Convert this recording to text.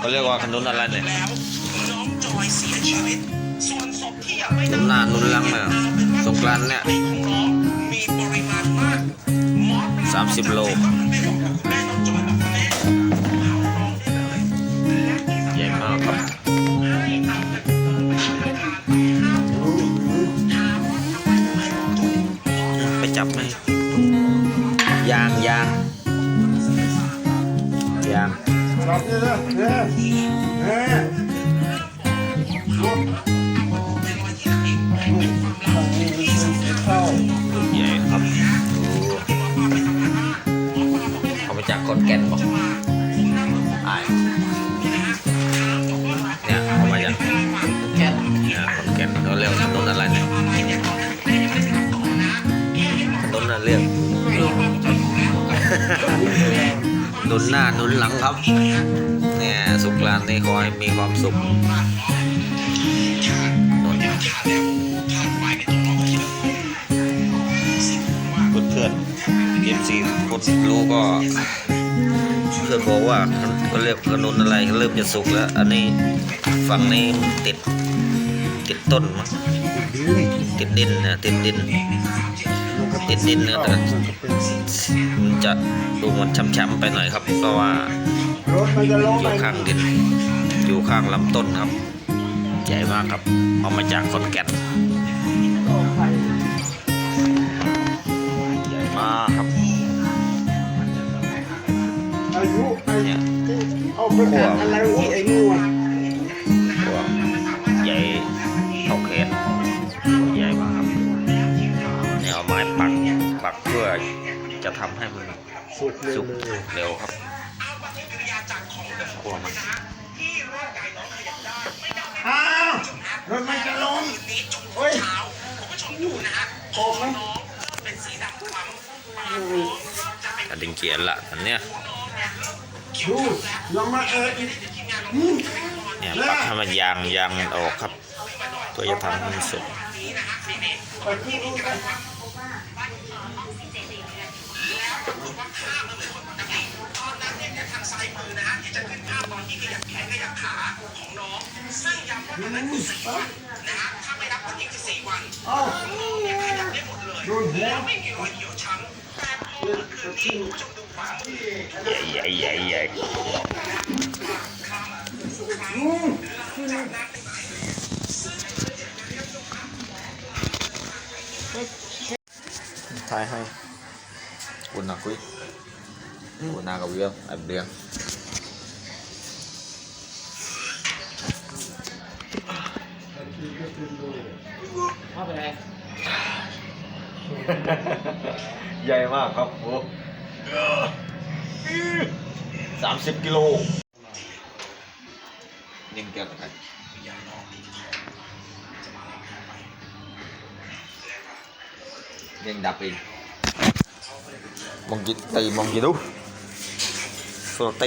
เขาเรียกว่าขนุนอะไรเนี่ยแล้วน้องจอยเสียชีวิต ส่วนศพที่ยังไม่นุนหน้านุนหลังเนี่ยสงกรานต์เนี่ยของน้องมีปริมาณมากหมอปลสามสิบโลไม่บอกกับคุณแม่น้องจอยบอกคุณแม่ใหญ่มากครับไปจับไหมยางยางยาง รับนี่นะเนี่ยเนี่ยเข้ใหญ่ครับเขาไปจากขอนแก่นบอกอายเนี่ยเขามาจากแก่นเนี่ยขอนแก่นเขาเรียกว่าถนนอะไรเนี่ยถนนอะไรเรียก หนุนหน้าหนุนหลังครับเนี่ยสุกรานนี่ขอให้มีความสุขหนุนเพื่อนเอฟซีคนรู้ก็เพื่อนบอกว่าเขาเรียกขนุนอะไรเริ่มจะสุกแล้ว อันนี้ฝั่งนี้ติดติดต้นมั้งติดดินนะติดดิน ติดดินนะแต่มันจะดูมันช้ำๆไปหน่อยครับ เพราะว่าอยู่ข้างดินอยู่ข้างลำต้นครับ ใหญ่มากครับ เอามาจากขอนแก่นใหญ่มากครับอายุเนี่ยเอาไปแข่งอะไรวะไอ้นี่ะตัว จะทำให้มันสุดเลยสุกเลยเร็วครับกลัวมันอ้าวรถมันจะล้มโอ้ยโอ้มันกระดิ่งเขียนละอันเนี้ยดูลองมาเอออีกอืมเนี่ยปักให้มันยางยางมันออกครับเพื่อจะทำให้มันสุก ไปขึ้นรถไปทางซ้ายมือนะฮะที่จะขึ้นภาพตอนที่ขยับแขนขยับขาของน้อง ซึ่งย้ำว่าตอนนั้นคือสี่วันนะฮะถ้าไม่นับวันนี้คือสี่วันเอ้าน้องเนี่ยขยับได้หมดเลยโดนหัวแล้วไม่มีรอยเหี่ยวช้ำแต่พอเมื่อคืนนี้คุณผู้ชมดูขวามือใหญ่ใหญ่ใหญ่ใหญ่อืมท้ายให้อุ่นหนักกุ้ยอุ่นห นากับเบี้ยไอ้เบี้ยเข้าไปเลยใหญ่มากครับโอ้สามสิบกิโลนิ่งเกินไปยังดับอีกมองจิตตีมอง จิตดูโซเต็ง